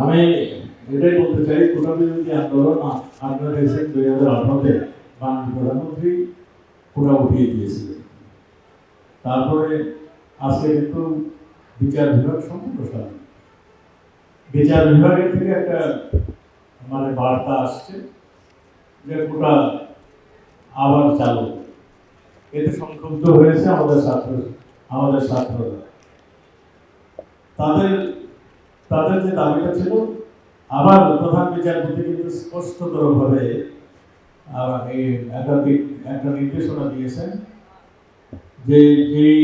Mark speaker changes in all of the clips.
Speaker 1: আমি এটাই বলতে চাই কোটা বিরোধী আন্দোলন আপনারা দেখছেন দুই হাজার আঠারোতে মাননীয় প্রধানমন্ত্রী কোটা উঠিয়ে দিয়েছিলেন। তারপরে আজকে কিন্তু বিচার বিভাগ সম্পূর্ণ বিচার বিভাগের থেকে একটা মানে বার্তা আসছে যে কোটা আবার চালু। এতে সংক্ষুব্ধ হয়েছে আমাদের ছাত্র আমাদের ছাত্ররা। তাদের তাদের যে দাবিটা ছিল, আবার প্রধান বিচারপতি কিন্তু স্পষ্টতর ভাবে একটা নির্দেশনা দিয়েছেন যে এই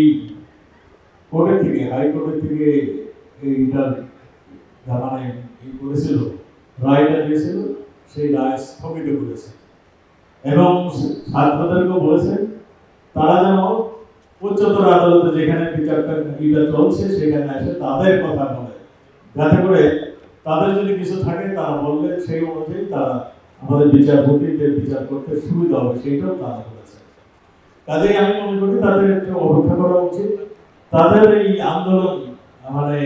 Speaker 1: কোর্টের থেকে হাইকোর্টের থেকে এইটা মানে করেছিল, রায়টা দিয়েছিল, সেই রায় স্থগিত করেছে। এবং ছাত্রদেরকেও বলেছেন তারা যেন উচ্চতর আদালতে যেখানে বিচারটা চলছে, সেখানে আসে তাদের কথা বলে। যাতে করে তাদের যদি কিছু থাকে, তারা বললে সেই অনুযায়ী তারা আমাদের বিচারপতিদের বিচার করতে সুবিধা হবে, সেইটাও তারা বলেছে। কাজেই আমি মনে করি তাদের একটু অপেক্ষা করা উচিত। তাদের এই আন্দোলন মানে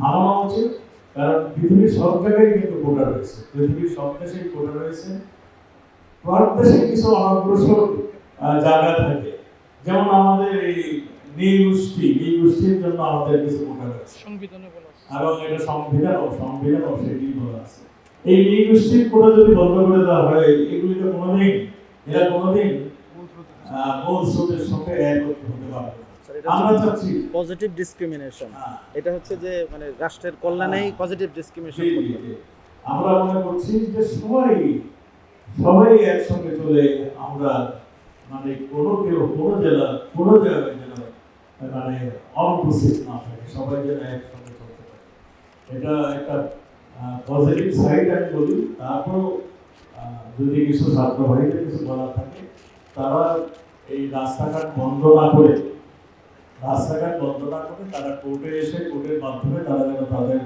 Speaker 1: থামানো উচিত, কারণ পৃথিবীর সব জায়গায় কিন্তু কোটা রয়েছে। পৃথিবীর সব দেশেই কোটা রয়েছে। ভারত দেশে কিছু অনগ্রসর জায়গা থাকে। যেমন আমাদের এই নীল গোষ্ঠী নীল গোষ্ঠীর জন্য আমাদের কিছু কোটা রয়েছে
Speaker 2: সংবিধানে বলা আছে।
Speaker 1: এবং এটা সংবিধান ও সংবিধান ও সেটি বলা আছে এই নীল গোষ্ঠীর কোটা যদি বন্ধ করে দেওয়া হয় এগুলি তো কোনোদিন এরা কোনোদিন মূল স্রোতের সঙ্গে এক হতে পারবে না।
Speaker 3: স্যার, এটা
Speaker 1: আমরা চাচ্ছি
Speaker 3: পজিটিভ ডিসক্রিমিনেশন
Speaker 1: হ্যাঁ,
Speaker 3: এটা হচ্ছে যে মানে রাষ্ট্রের কল্যাণেই পজিটিভ ডিসক্রিমিনেশন
Speaker 1: জি। আমরা মনে করছি যে সবাই সবাই একসঙ্গে চলে আমরা মানে কোনো কেউ কোনো জেলা কোনো জায়গায় মানে অনুপস্থিত না থাকে সবাই যেন একসঙ্গে চলতে পারে। এটা একটা পজিটিভ সাইড আমি বলি তারপর যদি কিছু ছাত্র কিছু বলার থাকে, তারা এই রাস্তাঘাট বন্ধ না করে, রাস্তাঘাট বন্ধ না করে তারা কোর্টে এসে কোর্টের মাধ্যমে তারা যেন তাদের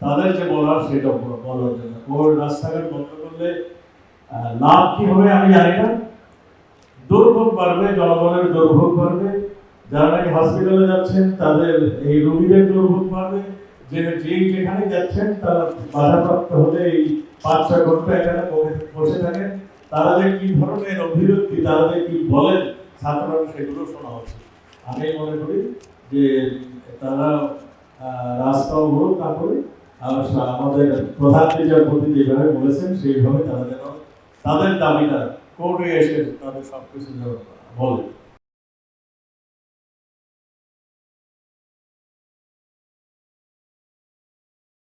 Speaker 1: তাদের যে বলার সেটা বল- বলার জন্য। কোর্ট রাস্তাঘাট বন্ধ করলে লাভ কি হবে আমি জানি না। দুর্ভোগ বাড়বে, জনগণের দুর্ভোগ বাড়বে যারা নাকি হসপিটালে যাচ্ছেন, তাদের এই রোগীদের দুর্ভোগ বাড়বে যে যেই যেখানে যাচ্ছেন, তারা বাধাপ্রাপ্ত হলে এই পাঁচ ছয় ঘণ্টা এখানে বসে- থাকেন। তারা যে কি ধরনের অভিব্যক্তি, তারা যে কি বলেন ছাত্ররা সেগুলো শোনা উচিত আমি মনে করি যে তারা রাস্তা অবরোধ না করে আমাদের প্রধান বিচারপতি যেভাবে বলেছেন, সেইভাবে তারা যেন তাদের দাবিটা কোর্টে এসে তাদের সব কিছু বলে।